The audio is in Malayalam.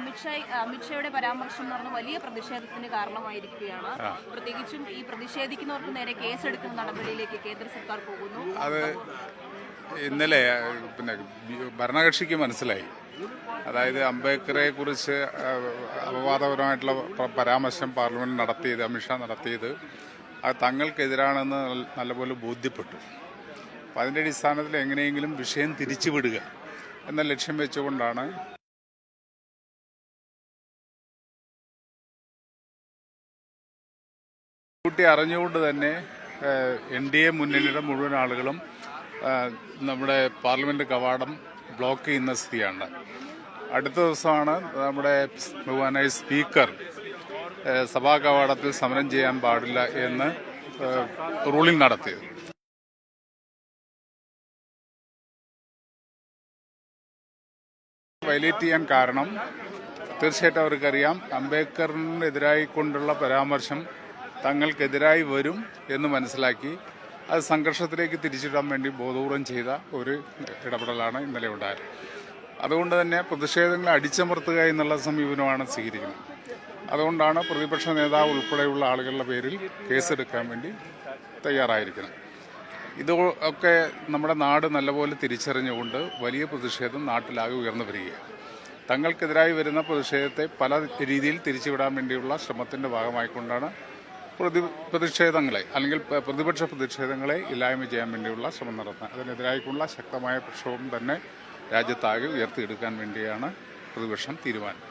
അമിത്ഷാ അമിത്ഷായുടെ പരാമർശം എന്ന് പറഞ്ഞ വലിയ പ്രതിഷേധത്തിന് കാരണമായിരിക്കുകയാണ്. പ്രത്യേകിച്ചും ഈ പ്രതിഷേധിക്കുന്നവർക്ക് നേരെ കേസെടുക്കുന്ന നടപടിയിലേക്ക് കേന്ദ്ര സർക്കാർ പോകുന്നു. അത് ഇന്നലെ പിന്നെ ഭരണകക്ഷിക്ക് മനസ്സിലായി. അതായത് അംബേദ്കറെ കുറിച്ച് അപവാദപരമായിട്ടുള്ള പരാമർശം പാർലമെന്റ് നടത്തിയത് അമിത്ഷാ നടത്തിയത് അത് തങ്ങൾക്കെതിരാണെന്ന് നല്ലപോലെ ബോധ്യപ്പെട്ടു. അപ്പം അതിന്റെ അടിസ്ഥാനത്തിൽ എങ്ങനെയെങ്കിലും വിഷയം തിരിച്ചുവിടുക എന്ന ലക്ഷ്യം വെച്ചുകൊണ്ടാണ് കുട്ടി അറിഞ്ഞുകൊണ്ട് തന്നെ എൻ ഡി എ മുന്നണിയുടെ മുഴുവൻ ആളുകളും നമ്മുടെ പാർലമെന്റ് കവാടം ബ്ലോക്ക് ചെയ്യുന്ന സ്ഥിതിയാണ്. അടുത്ത ദിവസമാണ് നമ്മുടെ ബഹുമാനായ സ്പീക്കർ സഭാ കവാടത്തിൽ സമരം ചെയ്യാൻ പാടില്ല എന്ന് റൂളിംഗ് നടത്തിയത്. തങ്ങൾക്കെതിരായി വരും എന്ന് മനസ്സിലാക്കി അത് സംഘർഷത്തിലേക്ക് തിരിച്ചിടാൻ വേണ്ടി ബോധപൂർവം ചെയ്ത ഒരു ഇടപെടലാണ് ഇന്നലെ ഉണ്ടായത്. അതുകൊണ്ട് തന്നെ പ്രതിഷേധങ്ങളെ അടിച്ചമർത്തുക എന്നുള്ള സമീപനമാണ് സ്വീകരിക്കുന്നത്. അതുകൊണ്ടാണ് പ്രതിപക്ഷ നേതാവ് ഉൾപ്പെടെയുള്ള ആളുകളുടെ പേരിൽ കേസെടുക്കാൻ വേണ്ടി തയ്യാറായിരിക്കുന്നത്. ഇത് ഒക്കെ നമ്മുടെ നാട് നല്ലപോലെ തിരിച്ചറിഞ്ഞുകൊണ്ട് വലിയ പ്രതിഷേധം നാട്ടിലാകെ ഉയർന്നു വരികയാണ്. തങ്ങൾക്കെതിരായി വരുന്ന പ്രതിഷേധത്തെ പല രീതിയിൽ തിരിച്ചുവിടാൻ വേണ്ടിയുള്ള ശ്രമത്തിന്റെ ഭാഗമായിക്കൊണ്ടാണ് പ്രതി പ്രതിഷേധങ്ങളെ അല്ലെങ്കിൽ പ്രതിപക്ഷ പ്രതിഷേധങ്ങളെ ഇല്ലായ്മ ചെയ്യാൻ വേണ്ടിയുള്ള ശ്രമം നടത്തുന്നത് അതിനെതിരായിട്ടുള്ള ശക്തമായ പ്രക്ഷോഭം തന്നെ രാജ്യത്താകെ ഉയർത്തിയെടുക്കാൻ വേണ്ടിയാണ് പ്രതിപക്ഷം തീരുമാനം